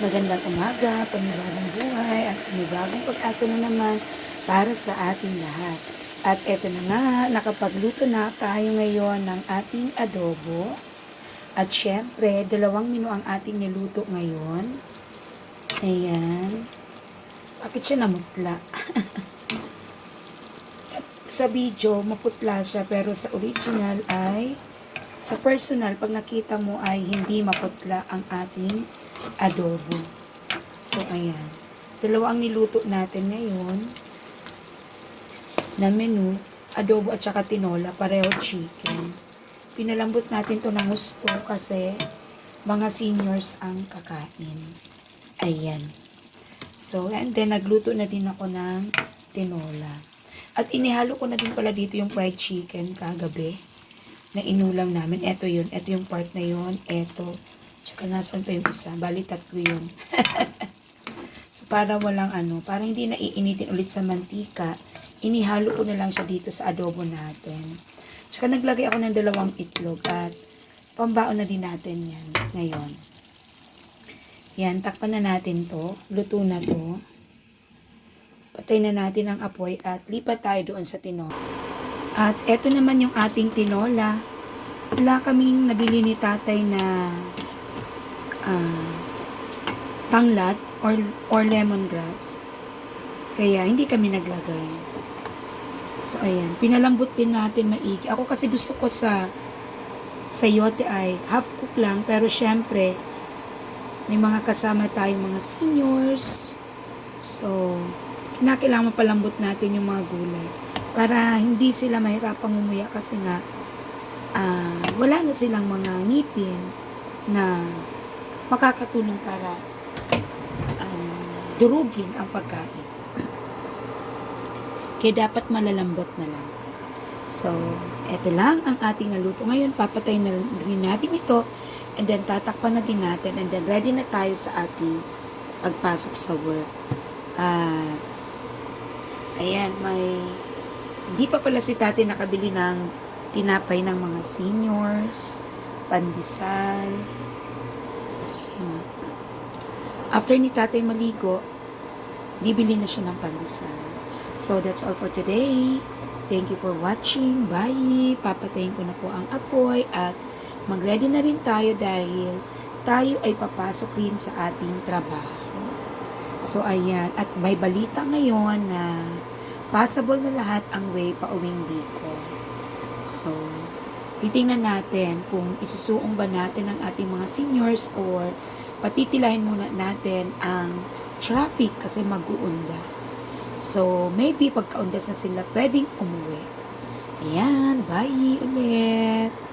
Magandang umaga, panibagong buhay at panibagong pag-asa na naman para sa ating lahat. At eto na nga, nakapagluto na tayo ngayon ng ating adobo. At syempre, dalawang menu ang ating niluto ngayon. Ayan. Bakit siya namutla? sa, sa video, maputla siya pero sa original ay sa personal, pag nakita mo ay hindi maputla ang ating adobo. So, ayan. Dalawa ang niluto natin ngayon na menu, adobo at saka tinola, pareho chicken. Pinalambot natin to ng gusto kasi mga seniors ang kakain. Ayan. So, and then nagluto na din ako ng tinola. At inihalo ko na din pala dito yung fried chicken kagabi na inulam namin. Ito yun. Ito yung part na yun. Ito. Tsaka nasan pa yung isa. Bali, tatlo yun. so, para walang ano, para hindi na iinitin ulit sa mantika, inihalo ko na lang siya dito sa adobo natin. Tsaka naglagay ako ng dalawang itlog at pambaon na din natin yan ngayon. Yan, takpan na natin to. Luto na to. Patay na natin ang apoy at lipat tayo doon sa tinola. At eto naman yung ating tinola. Wala kaming nabili ni tatay na ah, tanglad or, or lemongrass. Kaya hindi kami naglagay. So ayan, pinalambot din natin maigi. Ako kasi gusto ko sa sayote ay half cook lang pero syempre may mga kasama tayong mga seniors. So, kinakailangan mapalambot natin yung mga gulay para hindi sila mahirapang umuya kasi nga ah, wala na silang mga ngipin na makakatulong para um, durugin ang pagkain. Kaya dapat malalambot na lang. So, eto lang ang ating naluto. Ngayon, papatay na rin natin ito and then tatakpan na din natin and then ready na tayo sa ating pagpasok sa work. At, ayan, may hindi pa pala si tatay nakabili ng tinapay ng mga seniors, pandesal. So, after ni tatay maligo, bibili na siya ng pandesal. So, that's all for today. Thank you for watching. Bye! Papatayin ko na po ang apoy at mag-ready na rin tayo dahil tayo ay papasok rin sa ating trabaho. So, ayan. At may balita ngayon na possible na lahat ang way pa uwing Bicol. So, titingnan natin kung isusuong ba natin ang ating mga seniors or patitilahin muna natin ang traffic kasi mag-uundas. So, maybe pagkaundas na sila, pwedeng umuwi. Ayan, bye ulit!